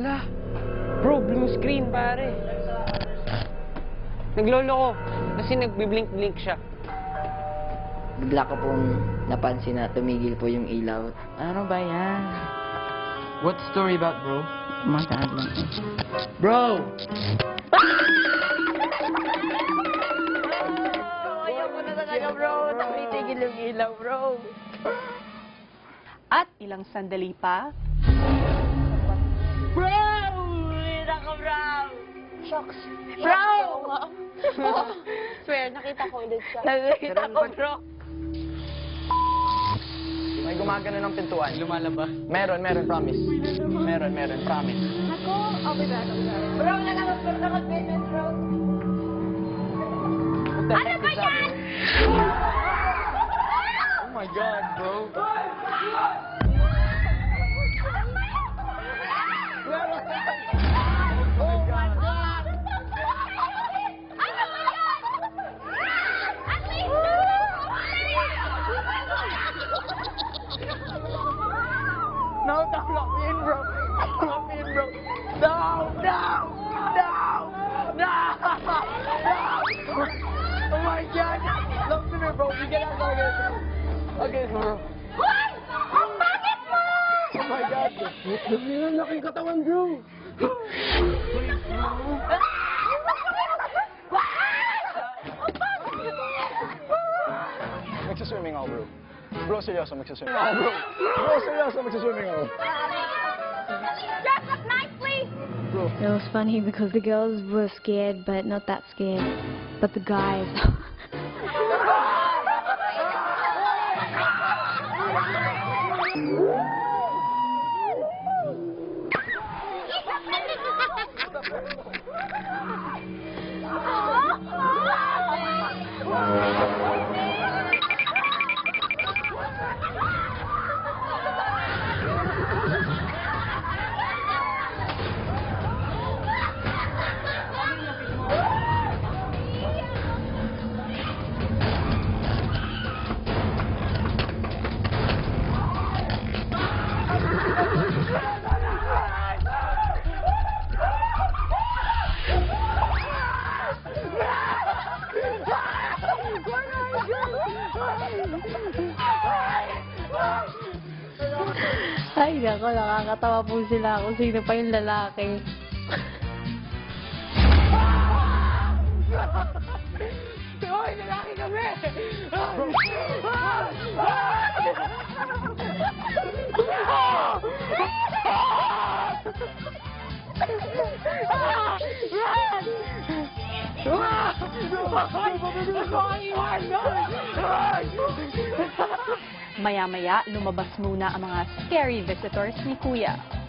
La, bro, blue screen, pare. Naglolo ko. Kasi nagbiblink-blink siya. Bigla ko pong napansin na tumigil po yung ilaw. Ano ba yan? What's the story about, bro? Mataas lang. Bro! Ayaw ko na talaga, bro. Tumitigil yung ilaw, bro. At ilang sandali pa, Shocks. Bro! Swear, nakita ko ulit siya. Nakikita ko, bro. May gumagana ng pintuan. Lumalabas. Meron, meron, promise. Meron, meron, promise. Ako, I'll be back, I'll be back. Bro, nalabas ko na mag-business, bro. Ano ba yan? Oh my God, bro. No, no, me in, bro. Lock me in, bro. No, no, no, no, no. Oh my God. Lock me in, bro. We get out of here. Okay, bro. Oh my God. Ang laking katawan, bro. Magsiswimming ako, bro. Bro, seryoso, magsiswimming ako, bro. Bro, seryoso, magsiswimming ako. It was funny because the girls were scared, but not that scared. But the guys. Ay, nako, nakakatawa po sila kung sino pa yung lalaki. Hoy, lalaki kami! Maya-maya lumabas muna ang mga scary visitors ni Kuya.